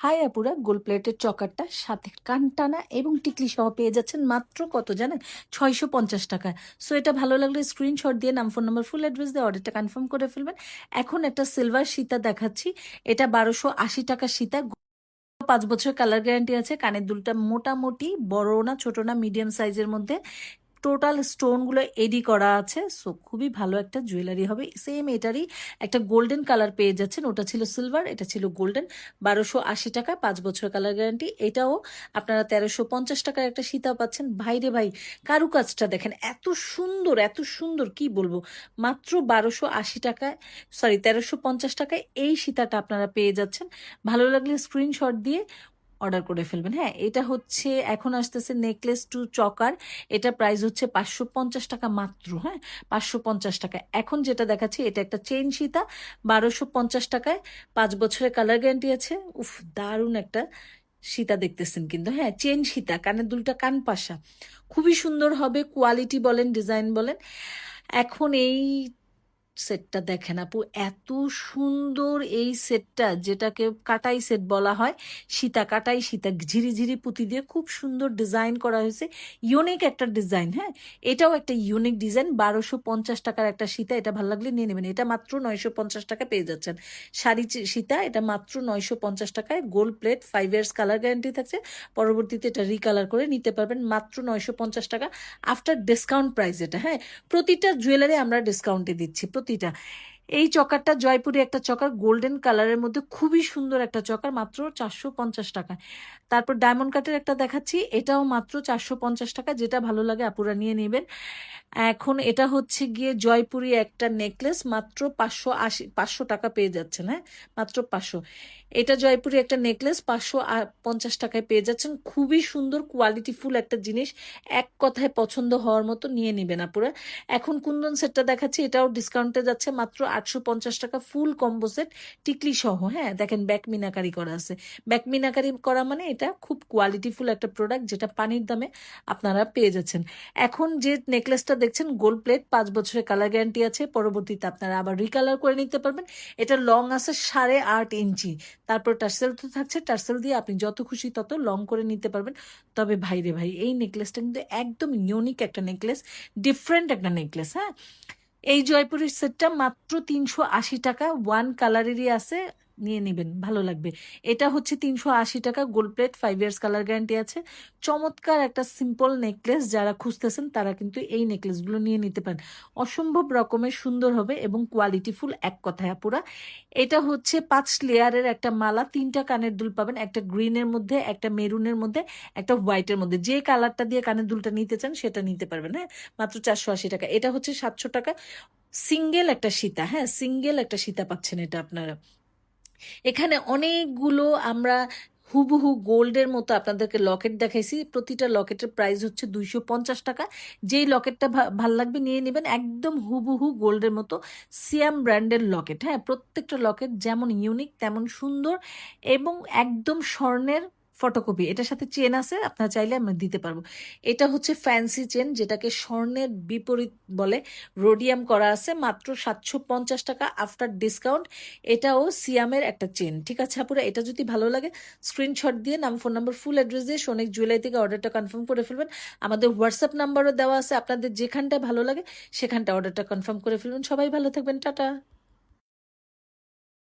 High আপুরা গোল প্লেটের চকারটা সাথে কানটানা এবং টিকলি সহ পেয়ে যাচ্ছেন মাত্র কত জানেন? ছয়শো পঞ্চাশ টাকায় সো এটা ভালো লাগলে স্ক্রিনশট দিয়ে নাম ফোন নাম্বার ফুল অ্যাড্রেস দিয়ে অর্ডারটা কনফার্ম করে ফেলবেন। এখন একটা সিলভার সীতা দেখাচ্ছি। এটা বারোশো আশি টাকা সীতা। পাঁচ বছর কালার গ্যারান্টি আছে। কানের দুলটা মোটামুটি বড় না, ছোট না মিডিয়াম সাইজের মধ্যে। টোটাল স্টোনগুলো এডি করা আছে। সো খুবই ভালো একটা জুয়েলারি হবে। সেম এটারই একটা গোল্ডেন কালার পেয়ে যাচ্ছেন। ওটা ছিল সিলভার, এটা ছিল গোল্ডেন। বারোশো আশি টাকা, পাঁচ বছর কালার গ্যারান্টি। এটাও আপনারা তেরোশো পঞ্চাশ টাকার একটা সীতা পাচ্ছেন। ভাইরে ভাই, কারুকাজটা দেখেন, এত সুন্দর এত সুন্দর, কি বলব? মাত্র বারোশো আশি টাকায় সরি তেরোশো পঞ্চাশ টাকায় এই সীতাটা আপনারা পেয়ে যাচ্ছেন। ভালো লাগলে স্ক্রিনশট দিয়ে অর্ডার করে ফেলবেন। হ্যাঁ এটা হচ্ছে এখন আসতেছে নেকলেস টু চকার। এটা প্রাইস হচ্ছে পাঁচশো পঞ্চাশ টাকা মাত্র হ্যাঁ পাঁচশো পঞ্চাশ টাকা। এখন যেটা দেখাচ্ছি, এটা একটা চেইন সীতা, বারোশো পঞ্চাশ টাকায়। পাঁচ বছরের কালার গ্যারান্টি আছে। উফ, দারুণ একটা সীতা দেখতেছেন কিন্তু হ্যাঁ চেন সীতা, কানের দুলটা কান পাশা। খুবই সুন্দর হবে, কোয়ালিটি বলেন, ডিজাইন বলেন। এখন এই সেটটা দেখেন আপু, এত সুন্দর এই সেটটা যেটাকে কাটাই সেট বলা হয়, সীতা কাটাই সীতা ঝিরি ঝিরি পুঁতি দিয়ে খুব সুন্দর ডিজাইন করা হয়েছে। ইউনিক একটা ডিজাইন হ্যাঁ? এটাও একটা ইউনিক ডিজাইন বারোশো পঞ্চাশ টাকার একটা সীতা, এটা ভালো লাগলে নিয়ে নেবেন। এটা মাত্র নয়শো পঞ্চাশ টাকা পেয়ে যাচ্ছেন। শাড়ি সীতা, এটা মাত্র নয়শো পঞ্চাশ টাকায় gold plate five years colour guarantee থাকছে। পরবর্তীতে এটা রিকালার করে নিতে পারবেন, মাত্র নয়শো পঞ্চাশ টাকা আফটার ডিসকাউন্ট প্রাইস এটা হ্যাঁ? প্রতিটা জুয়েলারি আমরা ডিসকাউন্টে দিচ্ছি। প্রতিটা এই চকারটা জয়পুরে একটা চকার, গোল্ডেন কালারের মধ্যে খুবই সুন্দর একটা চকার, মাত্র চারশো পঞ্চাশ টাকা। তারপর ডায়মন্ড কাটের একটা দেখাচ্ছি, এটাও মাত্র চারশো পঞ্চাশ টাকা, যেটা ভালো লাগে আপুরা নিয়ে নেবেন। এখন এটা হচ্ছে গিয়ে জয়পুরি একটা নেকলেস, মাত্র পাঁচশো আশি, পাঁচশো টাকা পেয়ে যাচ্ছেন হ্যাঁ? মাত্র পাঁচশো। এটা জয়পুরি একটা নেকলেস, পাঁচশো পঞ্চাশ টাকায় পেয়ে যাচ্ছেন। খুবই সুন্দর কোয়ালিটিফুল একটা জিনিস, এক কথায় পছন্দ হওয়ার মতো নিয়ে নেবেন আপুরা। এখন কুন্দন সেটটা দেখাচ্ছি, এটাও ডিসকাউন্টে যাচ্ছে, মাত্র আটশো পঞ্চাশ টাকা ফুল কম্বো সেট টিকলি সহ হ্যাঁ? দেখেন ব্যাক মিনাকারি করা আছে। ব্যাক মিনাকারি করা মানে এটা খুব কোয়ালিটিফুল একটা প্রোডাক্ট যেটা পানির দামে আপনারা পেয়ে যাচ্ছেন। এখন যে নেকলেসটা দেখছেন গোল্ড প্লেট পাঁচ বছরের কালার গ্যারান্টি আছে। পরবর্তীতে আপনারা আবার রিকালার করে নিতে পারবেন। এটা লং আছে সাড়ে আট ইঞ্চি। তারপর টার্সেল তো থাকছে, টার্সেল দিয়ে আপনি যত খুশি তত লং করে নিতে পারবেন। তবে ভাই রে ভাই, এই নেকলেসটা কিন্তু একদম ইউনিক একটা নেকলেস ডিফারেন্ট একটা নেকলেস হ্যাঁ? এই জয়পুরের সেটটা মাত্র তিনশো আশি টাকা। ওয়ান কালারেরই আছে। নিয়ে নেবেন, ভালো লাগবে। এটা হচ্ছে তিনশো আশি টাকা gold plate five years colour guarantee আছে। চমৎকার একটা সিম্পল নেকলেস যারা খুঁজতেছেন তারা কিন্তু এই নেকলেসগুলো নিয়ে নিতে পারেন। অসম্ভব রকমের সুন্দর হবে এবং কোয়ালিটিফুল এক কথায় পুরা এটা হচ্ছে পাঁচ লেয়ারের একটা মালা, তিনটা কানের দুল পাবেন, একটা গ্রিনের মধ্যে, একটা মেরুনের মধ্যে, একটা হোয়াইটের মধ্যে। যে কালারটা দিয়ে কানের দুলটা নিতে চান সেটা নিতে পারবেন হ্যাঁ? মাত্র চারশো আশি টাকা। এটা হচ্ছে সাতশো টাকা। সিঙ্গেল একটা সীতা হ্যাঁ? সিঙ্গেল একটা সীতা পাচ্ছেন এটা আপনারা। এখানে অনেকগুলো আমরা হুবহু গোল্ডের মতো আপনাদেরকে লকেট দেখাইছি। প্রতিটা লকেটের প্রাইস হচ্ছে দুইশো পঞ্চাশ টাকা। যেই লকেটটা ভালো লাগবে নিয়ে নেবেন। একদম হুবহু গোল্ডের মতো সিয়াম ব্র্যান্ডের লকেট। হ্যাঁ প্রত্যেকটা লকেট যেমন ইউনিক, তেমন সুন্দর এবং একদম স্বর্ণের ফটোকপি, এটার সাথে চেন আছে, আপনারা চাইলে আমরা দিতে পারব। এটা হচ্ছে ফ্যান্সি চেন যেটাকে স্বর্ণের বিপরীত বলে রোডিয়াম করা আছে, মাত্র সাতশো পঞ্চাশ টাকা আফটার ডিসকাউন্ট এটাও সিয়ামের একটা চেন ঠিক আছে আপুরা? এটা যদি ভালো লাগে স্ক্রিনশট দিয়ে নাম ফোন নাম্বার ফুল অ্যাড্রেস দিয়ে সোনিক জুয়েলারি থেকে অর্ডারটা কনফার্ম করে ফেলবেন। আমাদের হোয়াটসঅ্যাপ নাম্বারও দেওয়া আছে, আপনাদের যেখানটা ভালো লাগে, সেখানটা অর্ডারটা কনফার্ম করে ফেলবেন। সবাই ভালো থাকবেন, টাটা।